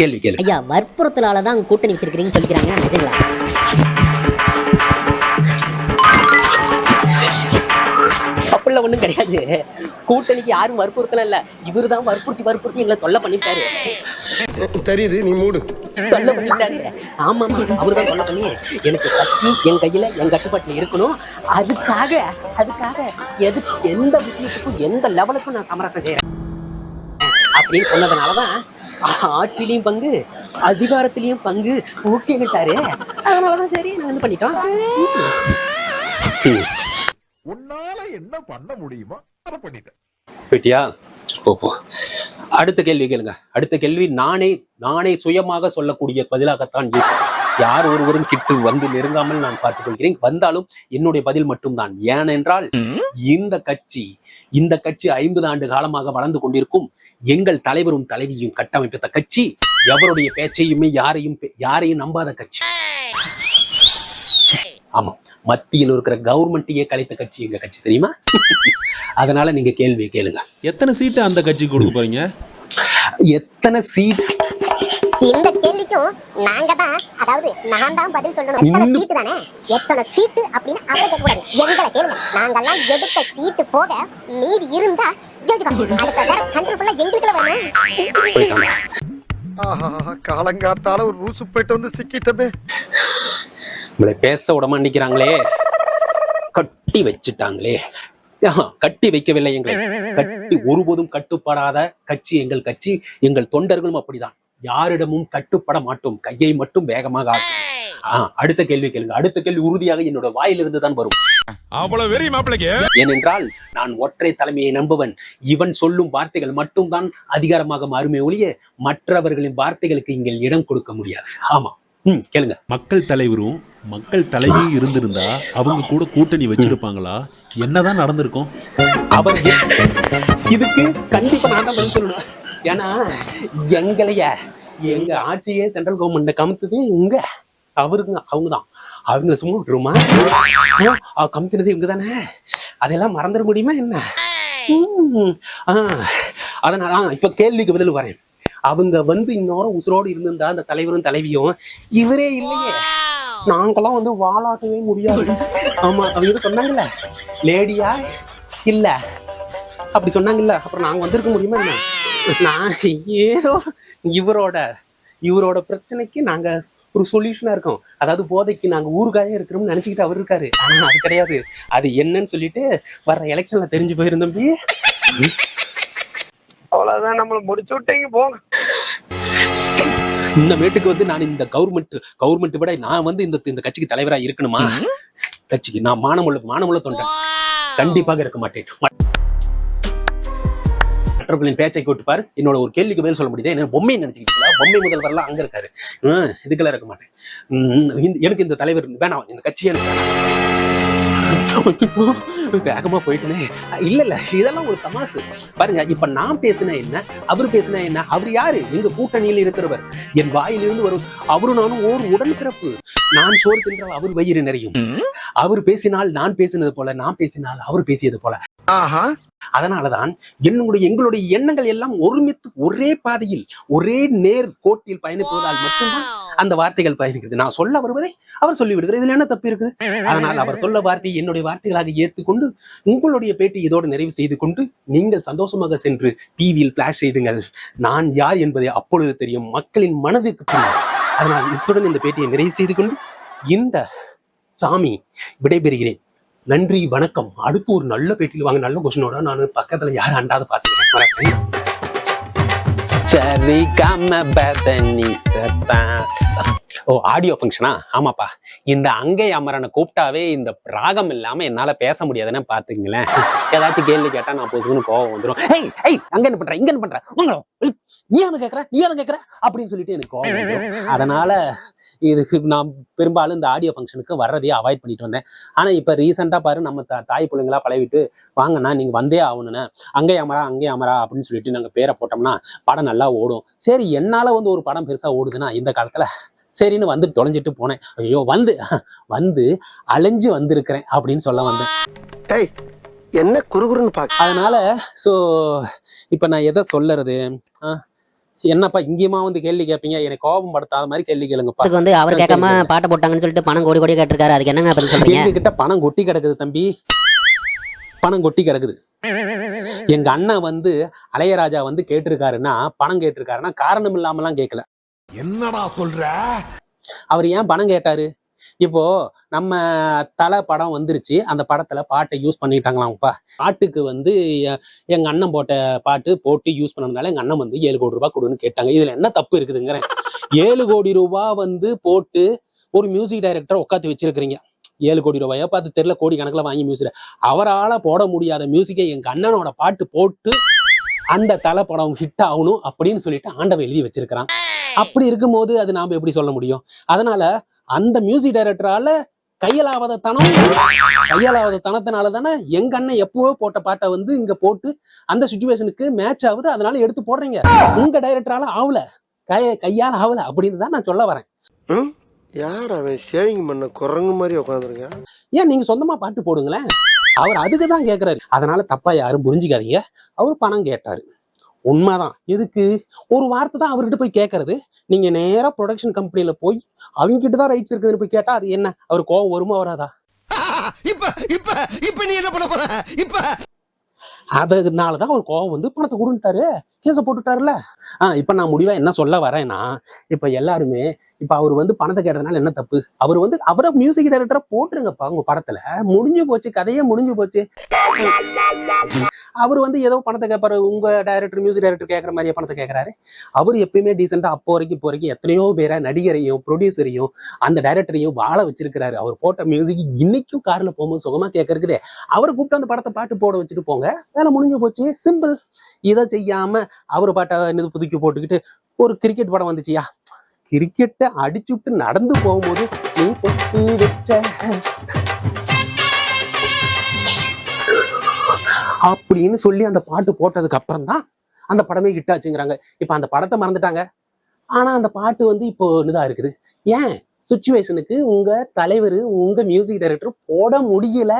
கேள்வி கேள்வி. ஐயா வற்புறுத்தலால தான் கூட்டணி வச்சிருக்கிறீங்கன்னு சொல்லிக்கிறாங்க. நிஜங்களா? அப்படிலாம் ஒண்ணும் கிடையாது. கூட்டணிக்கு யாரும் வற்புறுத்தலாம் இல்ல. இவரு தான் வற்புறுத்தி வற்புறுத்தி எங்களை தொல்லை பண்ணிட்டாரு. தெரியுது நீ மூடு. தொல்லை பண்ணிட்டாரு. ஆமா ஆமா அவரு தான் தொல்லை பண்ணி எனக்கு கட்சி என் கையில என் கட்டுப்பாட்டுல இருக்கணும். அதுக்காக அதுக்காக எது எந்த விஷயத்துக்கும் எந்த லெவலுக்கும் நான் சமரசம் செய்யறேன். அப்படின்னு சொன்னதுனாலதான் ஆட்சியிலையும் பங்கு அதிகாரத்திலையும் பங்கு. ஊக்கிட்டாரு அதனாலதான் சரி நான் வந்து பண்ணிட்டோம். உன்னால என்ன பண்ண முடியுமோ அதை பண்ணிட்டேன். போயிட்டியா போ போ. அடுத்த கேள்வி கேளுங்க. அடுத்த கேள்வி நானே நானே சுயமாக சொல்லக்கூடிய பதிலாகத்தான் இருக்கும் யார் ஒருவரும் கிட்டு வந்து நெருங்காமல் நான் பார்த்துக் கொள்கிறேன். வந்தாலும் என்னுடைய பதில் மட்டும்தான். ஏனென்றால் இந்த கட்சி இந்த கட்சி ஐம்பது ஆண்டு காலமாக வளர்ந்து கொண்டிருக்கும் எங்கள் தலைவரும் தலைவியும் கட்டமைப்பித்த கட்சி எவருடைய பேச்சையுமே யாரையும் பே- யாரையும் நம்பாத கட்சி. ஆமா. மத்தியில் இருக்கிற கவர்மெண்ட்டையே கலைத்த கட்சி எங்க கட்சி தெரியுமா? அதனால நீங்க கேள்வியை கேளுங்க. எத்தனை சீட்டு அந்த கட்சிக்கு கொடுக்க போறீங்க? எத்தனை சீட்? இந்த கேள்விக்கும் நாங்க தான் அதாவது நான் தான் பதில் சொல்லணும். எத்தனை சீட்டு தானே? எத்தனை சீட்டு அப்படின்னு அவரை கேட்க கூடாது எங்களை கேளுங்க. நாங்கெல்லாம் எடுத்த சீட்டு போக மீதி இருந்தா ஜெயிச்சுக்கோ. அடுத்த வேற கண்ட்ரி ஃபுல்லா எங்களுக்குள்ள வரணும் போயிட்டாங்க. ஆஹா காலங்காத்தால ஒரு ரூசு போயிட்டு வந்து சிக்கிட்டமே. நம்மளை பேச விட மாட்டேங்கிறாங்களே கட்டி வச்சுட்டாங்களே. கட்டி வைக்கவில்லை எங்களை. கட்டி ஒருபோதும் கட்டுப்படாத கட்சி எங்கள் கட்சி. எங்கள் தொண்டர்களும் அப்படிதான். யாரிடமும் கட்டுப்பட மாட்டோம். கையை மட்டும் வேகமாக ஆட்டும் அடுத்த கேள்வி கேளுங்க. அடுத்த கேள்வி உறுதியாக என்னோட வாயிலிருந்து தான் வரும். அவ்வளவு வெறி மாப்பிளைக்கு. ஏனென்றால் நான் ஒற்றை தலைமையை நம்புவன். இவன் சொல்லும் வார்த்தைகள் மட்டும்தான் அதிகாரமாக மாறுமே ஒழிய மற்றவர்களின் வார்த்தைகளுக்கு இங்கே இடம் கொடுக்க முடியாது. ஆமா. ம் கேளுங்க. மக்கள் தலைவரும் மக்கள் தலைவியும் இருந்திருந்தா அவங்க கூட கூட்டணி வச்சிருப்பாங்களா? என்னதான் நடந்திருக்கும்? அவர் இதுக்கு கண்டிப்பா நான் தான் சொல்லணும். ஏன்னா எங்களைய எங்க ஆட்சியே சென்ட்ரல் கவர்மெண்ட் கமுத்துது இங்க அவருங்க அவங்க தான் அவங்க சும்மா விட்டுருமா கமுத்துனது இவங்க தானே அதெல்லாம் மறந்துட முடியுமா என்ன? ஆ, அதனால இப்ப கேள்விக்கு பதில் வரேன். அவங்க வந்து இன்னொரு உசுரோடு இருந்திருந்தா அந்த தலைவரும் தலைவியும் இவரே இல்லையே. நாங்கெல்லாம் வந்து வாழாட்டவே முடியாது ஆமா அவங்க சொன்னாங்கல்ல? லேடியா இல்ல. அப்படி சொன்னாங்கல்ல அப்புறம் நாங்க வந்திருக்க முடியுமா என்ன? நான் ஏதோ இவரோட இவரோட பிரச்சனைக்கு நாங்க ஒரு சொல்யூஷனா இருக்கோம். அதாவது போதைக்கு நாங்க ஊறுகாயே இருக்கிறோம்னு நினைச்சுக்கிட்டு அவர் இருக்காரு. ஆனா அது கிடையாது. அது என்னன்னு சொல்லிட்டு வர்ற எலெக்ஷன்ல தெரிஞ்சு போயிருந்தோம் தம்பி. அவ்வளவுதான் நம்மள முடிச்சு விட்டீங்க போங்க. இந்த மேட்டுக்கு வந்து நான் இந்த கவர்மெண்ட் கவர்மெண்ட் விட நான் வந்து இந்த இந்த கட்சிக்கு தலைவரா இருக்கணுமா? கட்சிக்கு நான் மானமுள்ள மானமுள்ள தொண்டன் கண்டிப்பாக இருக்க மாட்டேன். மற்றவர்களின் பேச்சை கேட்டு பாரு. என்னோட ஒரு கேள்விக்கு பதில் சொல்ல முடியுது? என்ன பொம்மை நினைச்சுக்கிட்டீங்களா பொம்மை முதல்வர்லாம் அங்க இருக்காரு. இதுக்கெல்லாம் இருக்க மாட்டேன். எனக்கு இந்த தலைவர் வேணாம். இந்த கட்சி எனக்கு வேகமா போயிட்டுனே. இல்ல இல்ல இதெல்லாம் ஒரு தமாசு. பாருங்க இப்ப நான் பேசினா என்ன? அவர் பேசினா என்ன? அவர் யாரு? எங்க கூட்டணியில் இருக்கிறவர். என் வாயிலிருந்து வரும். அவரும் நானும் ஓர் உடன் பிறப்பு நான் சோறு தின்றால் அவர் வயிறு நிறையும். அவர் பேசினால் நான் பேசினது போல நான் பேசினால் அவர் பேசியது போல. ஆஹா. அதனாலதான் என்னுடைய எங்களுடைய எண்ணங்கள் எல்லாம் ஒருமித்து ஒரே பாதையில் ஒரே நேர் கோட்டில் பயணிப்பதால் மட்டும்தான் அந்த வார்த்தைகள் பயணிக்கிறது. நான் சொல்ல வருவதை அவர் சொல்லி விடுகிறார் இதுல என்ன தப்பு இருக்குது? அதனால் அவர் சொல்ல வார்த்தை என்னுடைய வார்த்தைகளாக ஏற்றுக்கொண்டு உங்களுடைய பேட்டி இதோடு நிறைவு செய்து கொண்டு நீங்கள் சந்தோஷமாக சென்று டிவியில் பிளாஷ் செய்துங்கள். நான் யார் என்பதை அப்பொழுது தெரியும். மக்களின் மனதிற்கு புரியும் அதனால் இத்துடன் இந்த பேட்டியை நிறைவு செய்து கொண்டு இந்த சாமி விடைபெறுகிறேன். நன்றி வணக்கம். அடுத்து ஒரு நல்ல பேட்டியில் வாங்க. நல்ல கொஸ்டினோட நான் பக்கத்துல யார் அண்டாத பாத்துக்கிறேன் சரி காம பதனி சத்தா. ஓ ஆடியோ ஃபங்க்ஷனா ஆமாப்பா. இந்த அங்கை அமரனை கூப்பிட்டாவே இந்த ராகம் இல்லாம என்னால பேச முடியாதுன்னு பாத்துங்களேன் ஏதாச்சும் கேள்வி கேட்டா நான் பொசுக்குன்னு கோவம் வந்துடும் ஏய் ஏய் அங்க என்ன பண்ற? இங்க என்ன பண்ற? உங்களோ நீ வந்து கேக்குற? நீ வந்து கேக்குற? அப்படின்னு சொல்லிட்டு எனக்கு கோவம் அதனால இதுக்கு நான் பெரும்பாலும் இந்த ஆடியோ ஃபங்க்ஷனுக்கு வர்றதையே அவாய்ட் பண்ணிட்டு வந்தேன். ஆனா இப்ப ரீசெண்டா பாரு நம்ம தாய் பிள்ளைங்களா பழகிட்டு வாங்கண்ணா நீங்க வந்தே ஆகணும்னு. அங்கே அமரா அங்கே அமரா அப்படின்னு சொல்லிட்டு நாங்க பேரை போட்டோம்னா படம் நல்லா ஓடும். சரி என்னால வந்து ஒரு படம் பெருசா ஓடுதுன்னா இந்த காலத்துல சரின்னு வந்து தொலைஞ்சிட்டு போனேன். ஐயோ வந்து வந்து அலைஞ்சு வந்திருக்கிறேன் அப்படின்னு சொல்ல வந்தேன். டேய் என்ன குறுகுறுன்னு பாக்க அதனால ஸோ இப்போ நான் எதை சொல்லறது? ஆ, என்னப்பா இங்கேயுமா வந்து கேள்வி கேட்பீங்க எனக்கு கோபம் படுத்தாத மாதிரி கேள்வி கேளுங்கப்பா. அதுக்கு வந்து அவர் கேட்காம பாட்டை போட்டாங்கன்னு சொல்லிட்டு பணம் கோடி கோடி கேட்டிருக்காரு. அதுக்கு என்னங்க பதில் சொல்றீங்க? எங்க கிட்ட பணம் கொட்டி கிடக்குது தம்பி. பணம் கொட்டி கிடக்குது. எங்க அண்ணன் வந்து அலையராஜா வந்து கேட்டிருக்காருன்னா பணம் கேட்டிருக்காருன்னா காரணம் இல்லாமலாம் கேட்கல. என்னடா சொல்ற? அவர் ஏன் பணம் கேட்டாரு? இப்போ நம்ம தலை படம் வந்துருச்சு. அந்த படத்துல பாட்டை யூஸ் பண்ணிட்டாங்களாம்ப்பா பாட்டுக்கு வந்து எங்க அண்ணன் போட்ட பாட்டு போட்டு யூஸ் பண்ணதுனால எங்க அண்ணன் வந்து ஏழு கோடி ரூபாய் கொடுன்னு கேட்டாங்க. இதுல என்ன தப்பு இருக்குதுங்கிறேன். ஏழு கோடி ரூபாய் வந்து போட்டு ஒரு மியூசிக் டைரக்டர் உட்காந்து வச்சிருக்கிறீங்க. ஏழு கோடி ரூபாயோ பார்த்து தெரியல கோடி கணக்கில் வாங்கி மியூசிக் அவரால போட முடியாத மியூசிக்கை எங்கள் அண்ணனோட பாட்டு போட்டு அந்த தலை படம் ஹிட் ஆகணும் அப்படின்னு சொல்லிட்டு ஆண்டவை எழுதி வச்சிருக்கிறான். அப்படி இருக்கும்போது அது நாம எப்படி சொல்ல முடியும்? அதனால அந்த மியூசிக் டைரக்டரால கையலாவத தனம் கையலாவத தனத்தினால தானே எங்க அண்ணன் எப்பவோ போட்ட பாட்டை வந்து இங்க போட்டு அந்த சுச்சுவேஷனுக்கு மேட்ச் ஆகுது. அதனால எடுத்து போடுறீங்க. உங்க டைரக்டரால ஆகல கை கையால ஆகல அப்படின்னு தான் நான் சொல்ல வரேன். யார் அவன் சேவிங் பண்ண குரங்கு மாதிரி உட்காந்துருக்கான் ஏன் நீங்க சொந்தமா பாட்டு போடுங்களேன்? அவர் அதுக்கு தான் கேட்கிறாரு அதனால தப்பா யாரும் புரிஞ்சுக்காதீங்க. அவர் பணம் கேட்டாரு. உண்மைதான். எதுக்கு? ஒரு வார்த்தை தான் அவர்கிட்ட போய் கேட்கறது நீங்க நேரா ப்ரொடக்ஷன் கம்பெனில போய் அவங்க கிட்ட தான் ரைட்ஸ் இருக்குதுன்னு போய் கேட்டா அது என்ன? அவர் கோவம் வருமா வராதா? இப்ப இப்ப இப்ப நீ என்ன பண்ண போற? இப்ப. அதனால தான் அவர் கோவம் வந்து பணத்தை கொடுன்ட்டாரு. கேஸை போட்டுட்டாருல ஆ இப்போ நான் முடிவா என்ன சொல்ல வரேன்னா இப்போ எல்லாருமே இப்போ அவர் வந்து பணத்தை கேட்டதுனால என்ன தப்பு? அவர் வந்து அவரை மியூசிக் டைரக்டரை போட்டுருங்கப்பா உங்க படத்துல. முடிஞ்சு போச்சு கதையே முடிஞ்சு போச்சு. அவர் வந்து ஏதோ பணத்தை கேட்பாரு உங்க டைரக்டர் மியூசிக் டைரக்டர் கேட்குற மாதிரியே பணத்தை கேட்கறாரு அவர் எப்பயுமே டீசெண்டாக அப்போ வரைக்கும் இப்போ வரைக்கும் எத்தனையோ பேரை நடிகரையும் ப்ரொடியூசரையும் அந்த டைரக்டரையும் வாழ வச்சிருக்கிறாரு. அவர் போட்ட மியூசிக் இன்னைக்கும் காரில் போகும்போது சுகமாக கேட்கறதுக்குதே அவரை கூப்பிட்டு அந்த படத்தை பாட்டு போட வச்சுட்டு போங்க. வேலை முடிஞ்சு போச்சு. சிம்பிள் இதை செய்யாம அவர் பாட்டை இது புதுக்கி போட்டுக்கிட்டு ஒரு கிரிக்கெட் படம் வந்துச்சியா? கிரிக்கெட்டை அடிச்சு விட்டு நடந்து போகும்போது நீ பொட்டு வச்ச அப்படின்னு சொல்லி அந்த பாட்டு போட்டதுக்கு அப்புறம் தான் அந்த படமே ஹிட் ஆச்சுங்கிறாங்க. இப்ப அந்த படத்தை மறந்துட்டாங்க. ஆனா அந்த பாட்டு வந்து இப்போ ஒண்ணுதான் இருக்குது? ஏன்? சுச்சுவேஷனுக்கு உங்க தலைவர் உங்க மியூசிக் டைரக்டர் போட முடியல.